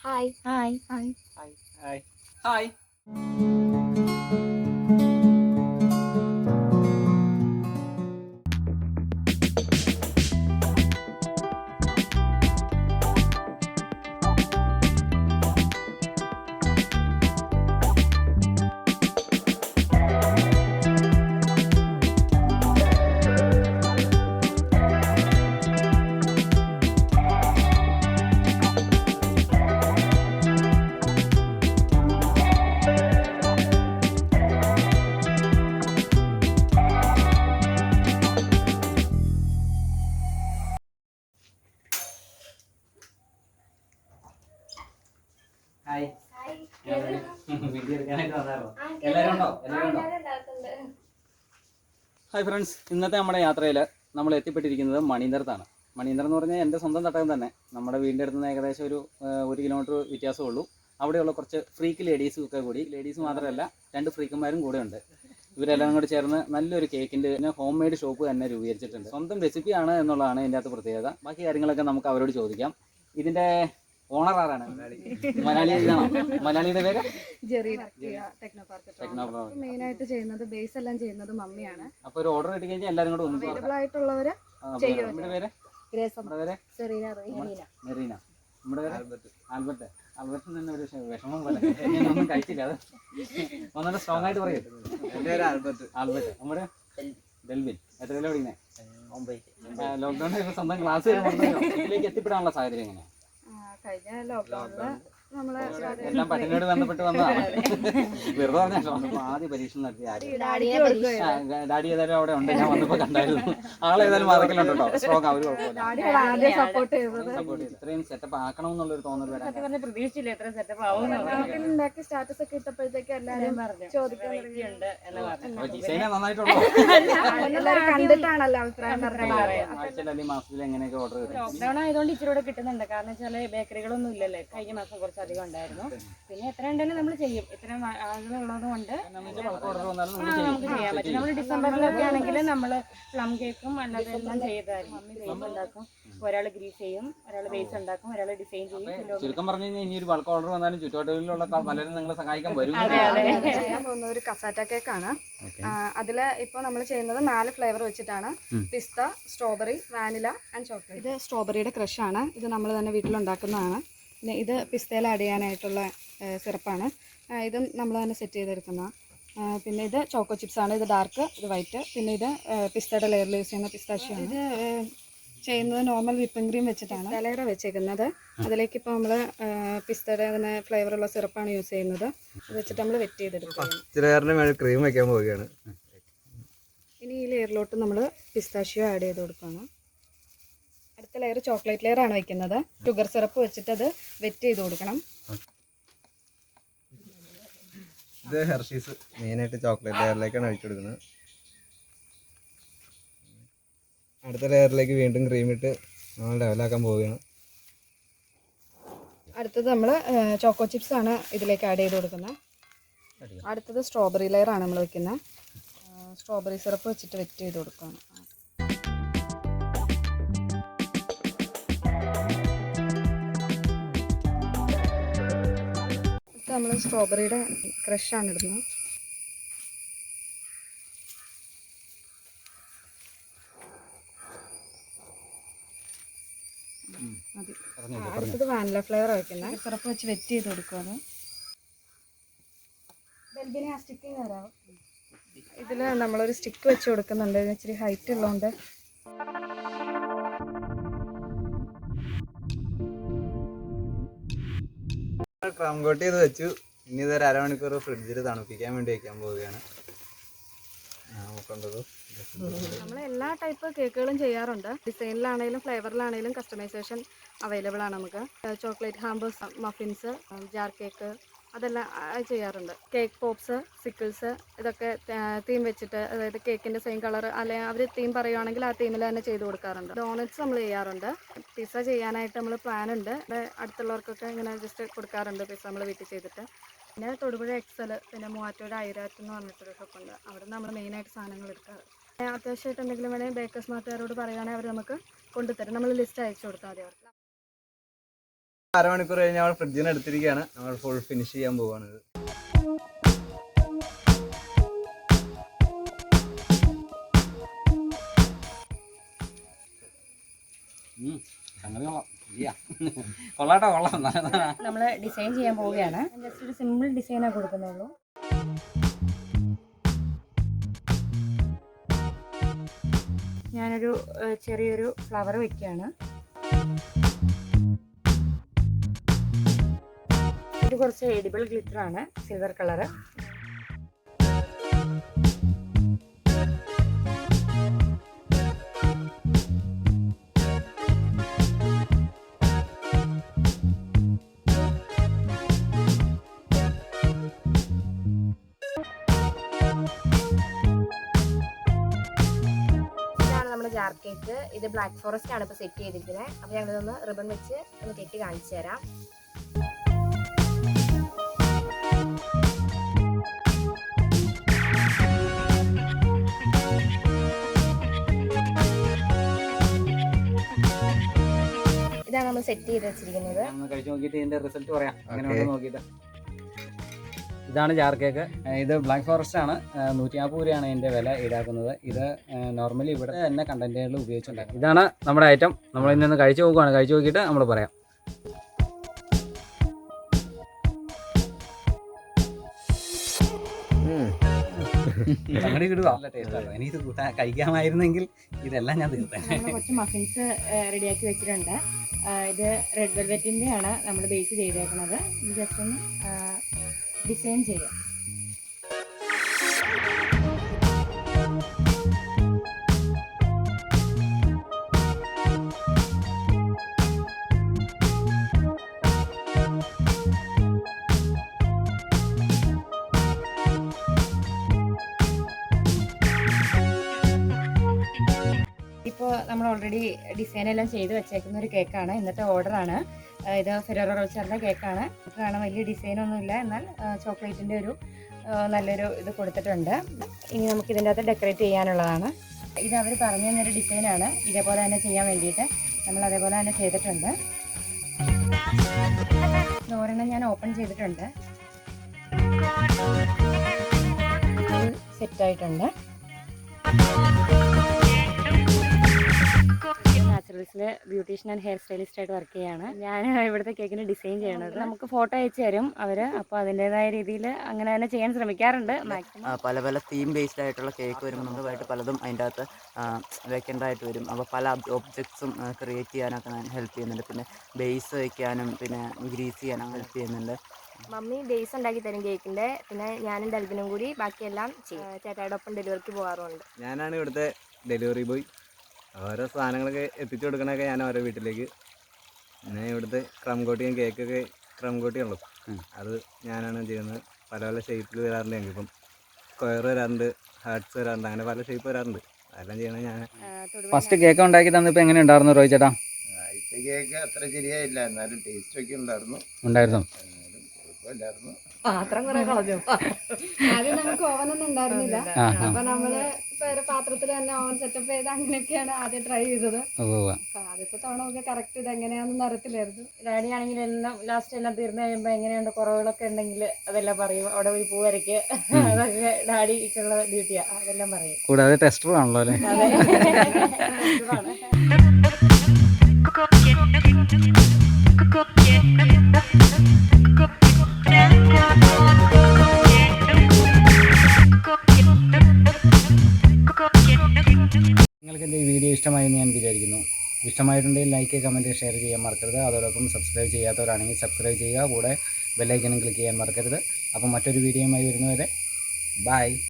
Hi hi hi hi hi hi hi friends ഇന്നത്തെ നമ്മുടെ യാത്രയിൽ നമ്മൾ എത്തിപ്പെട്ടിരിക്കുന്നത് മണീന്ദ്രത്താണ്. മണീന്ദ്രം എന്ന് പറഞ്ഞാൽ എന്റെ സ്വന്തം തട്ടകം തന്നെ. നമ്മുടെ വീടിന്റെ അടുത്ത് നിന്ന് ഏകദേശം ഒരു ഒരു കിലോമീറ്റർ വ്യത്യാസമേ ഉള്ളൂ അവിടെയുള്ള കുറച്ച് ഫ്രീക്ക് ലേഡീസും ഒക്കെ കൂടി ലേഡീസ് മാത്രമല്ല രണ്ട് ഫ്രീക്കന്മാരും കൂടെ ഉണ്ട്. ഇവരെല്ലാം കൂടി ചേർന്ന് നല്ലൊരു കേക്കിന്റെ പിന്നെ ഹോം മെയ്ഡ് ഷോപ്പ് തന്നെ രൂപീകരിച്ചിട്ടുണ്ട്. സ്വന്തം റെസിപ്പിയാണ് എന്നുള്ളതാണ് ഇതിന്റെ അകത്ത് പ്രത്യേകത. ബാക്കി കാര്യങ്ങളൊക്കെ നമുക്ക് അവരോട് ചോദിക്കാം. ഇതിന്റെ ഓണർ ആരാണ് മലയാളി ഇതാണോ മലയാളിയുടെ പേര്? ജെറീന ടെക്നോ പാർക്ക് മെയിൻ ആയിട്ട് ചെയ്യുന്നത് ബേസ് എല്ലാം ചെയ്യുന്നത് മമ്മിയാണ്. അപ്പോൾ ഒരു ഓർഡർ കിട്ടി കഴിഞ്ഞാൽ എല്ലാവരും കൂടെ ഒന്ന് അവൈലബിൾ ആയിട്ടുള്ളവരെ പേര്? മെറീന. നമ്മുടെ ആൽബർട്ട്. ആൽബർട്ടിന് തന്നെ ഒരു വിഷ- വിഷമം പോലെ. ഞാനൊന്നും കഴിച്ചില്ല. അത് ഒന്നുകൂടെ സ്ട്രോങ് ആയിട്ട് പറയും. എന്റെ പേര് ആൽബർട്ട്. ആൽബർട്ട്. നമ്മുടെ ഡെൽവിൻ എത്ര കിലോ പഠിക്കുന്നത് ലോക്ക്ഡൌൺ സ്വന്തം ക്ലാസ് ഇതിലേക്ക് എത്തിപ്പെടാനുള്ള സാഹചര്യം എങ്ങനെയാണ് ไข่จะรอบรอบละ എല്ലാം പട്ടിണിയോട് ബന്ധപ്പെട്ട് വന്നതാണ്. വെറുതെ പറഞ്ഞോ ആദ്യ പരീക്ഷണം നടത്തി ആര്? ഡാഡി ഏതായാലും അവിടെ ഉണ്ട്. ഞാൻ വന്നപ്പോ കണ്ടായിരുന്നു. ആളേതായാലും മറക്കലുണ്ട് കേട്ടോ. സ്ട്രോങ് അവർ കുഴപ്പമില്ല. ഇത്രയും സെറ്റപ്പ് ആക്കണം എന്നുള്ളൊരു തോന്നൽ വരാൻ പ്രതീക്ഷിച്ചില്ല എത്ര സെറ്റപ്പ് ആവും സ്റ്റാറ്റസ് ഒക്കെ ഇട്ടപ്പോഴത്തേക്ക് എല്ലാരും ചോദിക്കാൻ തുടങ്ങി. ഉണ്ട് എന്ന് പറഞ്ഞു. ഡിസൈനെ നന്നായിട്ടുള്ളൂ. എല്ലാരും കണ്ടിട്ടാണല്ലോ അഭിപ്രായം പറഞ്ഞത്. ആഴ്ചയിൽ അല്ലെങ്കിൽ മാസത്തിൽ എങ്ങനെയൊക്കെ ഓർഡർ ലോക്ക്ഡൌൺ ആയതുകൊണ്ട് ഇച്ചിരി കൂടെ കിട്ടുന്നുണ്ട്. കാരണം വെച്ചാൽ ബേക്കറികളൊന്നും ഇല്ലല്ലേ? കഴിഞ്ഞ മാസം കുറച്ചധികം ഉണ്ടായിരുന്നു. പിന്നെ എത്ര ഉണ്ടെങ്കിലും നമ്മൾ ചെയ്യും. ഇത്ര ആളുകളുള്ളത് കൊണ്ട് ബൾക്ക് ഓർഡർ വന്നാലും ആ, നമുക്ക് ചെയ്യാൻ പറ്റും. നമ്മൾ ഡിസംബറിലൊക്കെ ആണെങ്കിൽ നമ്മൾ പ്ലം കേക്കും അല്ലാതെ എല്ലാം ചെയ്തായിരുന്നു മമ്മി ബേസ് ഉണ്ടാക്കും. ഒരാൾ ഗ്രീസ് ചെയ്യും ഒരാൾ ബേസ് ഉണ്ടാക്കും ഒരാൾ ഡിസൈൻ ചെയ്യും ചുരുക്കം പറഞ്ഞു കഴിഞ്ഞാൽ ഇനി ഒരു ബൾക്ക് ഓർഡർ വന്നാലും ചുറ്റുവട്ടങ്ങളിലുള്ള പലരും നിങ്ങളെ സഹായിക്കാൻ വരും. ചെയ്യാൻ പോകുന്ന ഒരു കസാറ്റ കേക്കാണ് അതിൽ ഇപ്പോൾ നമ്മൾ ചെയ്യുന്നത് നാല് ഫ്ലേവർ വെച്ചിട്ടാണ്. Pista strawberry vanilla and chocolate ഇത് സ്ട്രോബെറിയുടെ ക്രഷാണ് ആണ്. ഇത് നമ്മൾ തന്നെ വീട്ടിലുണ്ടാക്കുന്നതാണ്. ഇത് പിസ്തയിൽ ആഡ് ചെയ്യാനായിട്ടുള്ള സിറപ്പാണ്. ഇതും നമ്മൾ തന്നെ സെറ്റ് ചെയ്തെടുക്കുന്ന പിന്നെ ഇത് ചോക്കോ ചിപ്സാണ് ആണ്. ഇത് ഡാർക്ക് ഇത് വൈറ്റ് പിന്നെ ഇത് പിസ്തയുടെ ലെയറിൽ യൂസ് ചെയ്യുന്ന പിസ്താഷ്യാണ് ഇത് ചെയ്യുന്നത് നോർമൽ വിപ്പിംഗ് ക്രീം വെച്ചിട്ടാണ്. ലെയർ വെച്ചേക്കുന്നത്. അതിലേക്ക് ഇപ്പോൾ നമ്മൾ പിസ്തയുടെ തന്നെ ഫ്ലേവറുള്ള സിറപ്പാണ് യൂസ് ചെയ്യുന്നത്. അത് വെച്ചിട്ട് നമ്മൾ വെറ്റ് ചെയ്തെടുക്കുകയാണ്. ഫസ്റ്റ് ലെയറിന് മേളിൽ ക്രീം വെക്കാൻ പോവുകയാണ്. ഇനി ഈ ലെയറിലോട്ട് നമ്മൾ പിസ്താഷ്യോ ആഡ് ചെയ്ത് കൊടുക്കുകയാണ്. അടുത്ത ലെയർ ചോക്ലേറ്റ് ലെയർ ആണ് വെക്കുന്നത് ഷുഗർ സിറപ്പ് വെച്ചിട്ട് അത് വെറ്റ് ചെയ്ത് കൊടുക്കണം. ഇത് ഹെർഷീസ് മെയിനായിട്ട് ചോക്ലേറ്റ് ലെയറിലേക്കാണ് ഒഴിച്ചു കൊടുക്കുന്നത്. അടുത്ത ലെയറിലേക്ക് വീണ്ടും ക്രീം ഇട്ട് നമ്മൾ ഡെവലാക്കാൻ പോവുകയാണ്. അടുത്തത് നമ്മൾ ചോക്കോ ചിപ്സ് ആണ് ഇതിലേക്ക് ആഡ് ചെയ്ത് കൊടുക്കുന്നത്. അടുത്തത് സ്ട്രോബെറി ലെയർ ആണ് നമ്മൾ വെക്കുന്നത് സ്ട്രോബെറി സിറപ്പ് വെച്ചിട്ട് വെറ്റ് ചെയ്ത് കൊടുക്കുകയാണ്. നമ്മൾ സ്ട്രോബെറിയുടെ ക്രഷാണ് ഇടുന്നത്. അടുത്തത് വാനില ഫ്ലേവർ വയ്ക്കുന്നത് സിറപ്പ് വെച്ച് വെറ്റ് ചെയ്ത് കൊടുക്കുകയാണ് ബെൽബിനെ ആ സ്റ്റിക്കിങ് തരാമോ ഇതിൽ നമ്മളൊരു സ്റ്റിക്ക് വെച്ച് കൊടുക്കുന്നുണ്ട്. ഇച്ചിരി ഹൈറ്റ് ഉള്ളതുകൊണ്ട് ക്രം കോട്ട് ചെയ്ത് വെച്ചു. ഇനി ഇതൊരു അരമണിക്കൂർ ഫ്രിഡ്ജിൽ തണുപ്പിക്കാൻ വേണ്ടി വെക്കാൻ പോവുകയാണ്. നമ്മൾ എല്ലാ ടൈപ്പ് കേക്കുകളും ചെയ്യാറുണ്ട്. ഡിസൈനിലാണെങ്കിലും ഫ്ലേവറിലാണെങ്കിലും കസ്റ്റമൈസേഷൻ അവൈലബിൾ ആണ് നമുക്ക്. Chocolate hampers muffins jar cake അതെല്ലാം ചെയ്യാറുണ്ട്. കേക്ക് പോപ്സ് സിക്കിൾസ് ഇതൊക്കെ തീം വെച്ചിട്ട് അതായത് കേക്കിന്റെ സെയിം കളർ അല്ലെങ്കിൽ അവർ തീം പറയുവാണെങ്കിൽ ആ തീമിൽ തന്നെ ചെയ്ത് കൊടുക്കാറുണ്ട്. ഡോണറ്റ്സ് നമ്മൾ ചെയ്യാറുണ്ട്. പിസ്സ ചെയ്യാനായിട്ട് നമ്മൾ പ്ലാൻ ഉണ്ട്. അടുത്തുള്ളവർക്കൊക്കെ ഇങ്ങനെ ജസ്റ്റ് കൊടുക്കാറുണ്ട് പിസ്സ നമ്മൾ വീട്ടിൽ ചെയ്തിട്ട്. പിന്നെ തൊടുപുഴ എക്സൽ പിന്നെ മൂവാറ്റൂർ ഐരാറ്റ് എന്ന് പറഞ്ഞിട്ടൊരു ഷോപ്പുണ്ട് അവിടെ നമ്മൾ മെയിനായിട്ട് സാധനങ്ങൾ എടുക്കാറ്. അത്യാവശ്യമായിട്ട് എന്തെങ്കിലും വേണമെങ്കിൽ ബേക്കേഴ്സ് മാർട്ടുകാരോട് പറയുകയാണെങ്കിൽ അവർ നമുക്ക് കൊണ്ടുതരും. നമ്മൾ ലിസ്റ്റ് അയച്ചു കൊടുത്താൽ മതി അവർക്ക്. അരമണിക്കൂർ കഴിഞ്ഞ് നമ്മൾ ഫ്രിഡ്ജിന് എടുത്തിരിക്കുകയാണ്. നമ്മൾ ഫുൾ ഫിനിഷ് ചെയ്യാൻ പോവാണ് ഇത്. കൊള്ളാട്ടോ കൊള്ളാം. നമ്മൾ ഡിസൈൻ ചെയ്യാൻ പോവുകയാണ്. ജസ്റ്റ് ഒരു സിമ്പിൾ ഡിസൈനാണ് കൊടുക്കുന്നുള്ളൂ ഞാനൊരു ചെറിയൊരു ഫ്ലവർ വെക്കുകയാണ്. ഇത് കുറച്ച് എഡിബിൾ ഗ്ലിറ്റർ ആണ് സിൽവർ നമ്മുടെ ജാർ കേക്ക് ഇത് ബ്ലാക്ക് ഫോറസ്റ്റ് ആണ് ഇപ്പൊ സെറ്റ് ചെയ്തിരിക്കുന്നത്. അപ്പോൾ ഞങ്ങളിതൊന്ന് റിബൺ വെച്ച് ഒന്ന് കെട്ടി കാണിച്ചു തരാം ഇതാണ് നമ്മൾ സെറ്റ് ചെയ്ത് വെച്ചിരിക്കുന്നത്. കഴിച്ചു നോക്കിയിട്ട് ഇതിന്റെ റിസൾട്ട് പറയാം. എങ്ങനെയുണ്ടെന്ന് നോക്കിയിട്ട്. ഇതാണ് ജാർ കേക്ക് ഇത് ബ്ലാക്ക് ഫോറസ്റ്റ് ആണ്. നൂറ്റി നാൽപ്പത് രൂപയാണ് ഇതിന്റെ വില ഈടാക്കുന്നത്. ഇത് നോർമലി ഇവിടെ തന്നെ കണ്ടന്റുകളിൽ ഉപയോഗിച്ചിട്ടുണ്ടായിരുന്നു ഇതാണ് നമ്മുടെ ഐറ്റം നമ്മൾ ഇന്ന് കഴിച്ചു നോക്കുകയാണ് കഴിച്ചു നോക്കിയിട്ട് നമ്മൾ പറയാം. സംഗതി കിടുക നല്ല ടേസ്റ്റ് ഇനി ഇത് കൂട്ടാൻ കഴിക്കാമായിരുന്നെങ്കിൽ ഇതെല്ലാം ഞാൻ തീർത്തേ. കുറച്ച് മഫിൻസ് റെഡിയാക്കി വെച്ചിട്ടുണ്ട്. ഇത് റെഡ് വെൽവെറ്റിന്റെ ആണ് നമ്മൾ ബേസ് ചെയ്തേക്കുന്നത് ജസ്റ്റ് ഒന്ന് ഡിസൈൻ ചെയ്യാം. നമ്മൾ ഓൾറെഡി ഡിസൈൻ എല്ലാം ചെയ്ത് വെച്ചേക്കുന്ന ഒരു കേക്കാണ് ഇന്നത്തെ ഓർഡറാണ് ഇത് ഫെറോറോ റോച്ചറിന്റെ കേക്കാണ് കാണാൻ വലിയ ഡിസൈനൊന്നുമില്ല എന്നാൽ ചോക്ലേറ്റിന്റെ ഒരു നല്ലൊരു ഇത് കൊടുത്തിട്ടുണ്ട്. ഇനി നമുക്ക് ഇതിന്റെ അകത്ത് ഡെക്കറേറ്റ് ചെയ്യാനുള്ളതാണ്. ഇത് അവർ പറഞ്ഞു തന്നൊരു ഡിസൈനാണ് ഇതേപോലെ തന്നെ ചെയ്യാൻ വേണ്ടിയിട്ട് നമ്മൾ അതേപോലെ തന്നെ ചെയ്തിട്ടുണ്ട്. ഒരെണ്ണം ഞാൻ ഓപ്പൺ ചെയ്തിട്ടുണ്ട്. സെറ്റായിട്ടുണ്ട് നാച്ചുറൽസിൽ ബ്യൂട്ടീഷ്യൻ ആൻഡ് ഹെയർ സ്റ്റൈലിസ്റ്റ് ആയിട്ട് വർക്ക് ചെയ്യാണ്. ഞാൻ ഇവിടുത്തെ കേക്കിന് ഡിസൈൻ ചെയ്യണത്. നമുക്ക് ഫോട്ടോ അയച്ചു തരും അവർ അപ്പോൾ അതിന്റെതായ രീതിയിൽ അങ്ങനെ തന്നെ ചെയ്യാൻ ശ്രമിക്കാറുണ്ട്. മാക്സിമം ആ, പല പല തീം ബേസ്ഡ് ആയിട്ടുള്ള കേക്ക് വരുമ്പോൾ പലതും അതിന്റെ അകത്ത് വെക്കേണ്ടതായിട്ട് വരും. അപ്പോൾ പല ഒബ്ജക്ട്സും ക്രിയേറ്റ് ചെയ്യാനൊക്കെ ഞാൻ ഹെൽപ്പ് ചെയ്യുന്നുണ്ട്. പിന്നെ ബേസ് വയ്ക്കാനും പിന്നെ ഗ്രീസ് ചെയ്യാനും ഹെൽപ്പ് ചെയ്യുന്നുണ്ട്. മമ്മി ബേസ് ഉണ്ടാക്കി തരും കേക്കിന്റെ പിന്നെ ഞാനും ഡൽബിനും കൂടി ബാക്കിയെല്ലാം ചെയ്യും. ചേട്ടായുടെ ഒപ്പം ഡെലിവറിക്ക് പോകാറുണ്ട് ഞാനാണ് ഇവിടുത്തെ ഡെലിവറി ബോയ് ഓരോ സാധനങ്ങളൊക്കെ എത്തിച്ചു കൊടുക്കണൊക്കെ ഞാൻ ഓരോ വീട്ടിലേക്ക്. പിന്നെ ഇവിടുത്തെ ക്രംകോട്ടിയും കേക്കൊക്കെ ക്രംകോട്ടിയുള്ളൂ അത് ഞാനാണ് ചെയ്യുന്നത്. പല പല ഷേപ്പിൽ വരാറുണ്ട്. ഞങ്ങൾക്ക് ഇപ്പം സ്ക്വയർ വരാറുണ്ട് ഹാർട്ട്സ് വരാറുണ്ട് അങ്ങനെ പല ഷേപ്പ് വരാറുണ്ട്. അതെല്ലാം ചെയ്യണത് ഞാൻ ഫസ്റ്റ് കേക്ക് ഉണ്ടാക്കി തന്നിപ്പോൾ എങ്ങനെ ഉണ്ടായിരുന്നു റോയ് ചേട്ടാ? ആദ്യത്തെ കേക്ക് അത്ര ശരിയായില്ല. എന്നാലും ടേസ്റ്റ് ഒക്കെ ഉണ്ടായിരുന്നു. ഉണ്ടായിരുന്നു. പാത്രം കുറെ കളഞ്ഞു. ആദ്യം നമുക്ക് ഓവനൊന്നും ഉണ്ടായിരുന്നില്ല. അപ്പൊ നമ്മൾ വേറെ പാത്രത്തിൽ തന്നെ ഓവൻ സെറ്റപ്പ് ചെയ്ത് അങ്ങനെയൊക്കെയാണ് ആദ്യം ട്രൈ ചെയ്തത്. ആദ്യത്തെ തവണ നമുക്ക് കറക്റ്റ് ഇത് എങ്ങനെയാണെന്ന് അറിയത്തില്ലായിരുന്നു. ഡാഡി എല്ലാം ലാസ്റ്റ് എല്ലാം തീർന്നു കഴിയുമ്പോൾ എങ്ങനെയുണ്ട് കുറവുകളൊക്കെ ഉണ്ടെങ്കിൽ അതെല്ലാം പറയും. അവിടെ ഒരു പൂ വരയ്ക്ക് അതൊക്കെ ഡാഡിക്കുള്ള ഡ്യൂട്ടിയാണ് അതെല്ലാം പറയും. കൂടാതെ ടെസ്റ്റർ ആണല്ലോ അല്ലേ? ഇഷ്ടമായിട്ടുണ്ടെങ്കിൽ ലൈക്ക് കമന്റ് ഷെയർ ചെയ്യാൻ മറക്കരുത്. അതോടൊപ്പം സബ്സ്ക്രൈബ് ചെയ്യാത്തവരാണെങ്കിൽ സബ്സ്ക്രൈബ് ചെയ്യുക. കൂടെ ബെല്ലൈക്കനും ക്ലിക്ക് ചെയ്യാൻ മറക്കരുത്. അപ്പോൾ മറ്റൊരു വീഡിയോയുമായി വരുന്നവരെ ബൈ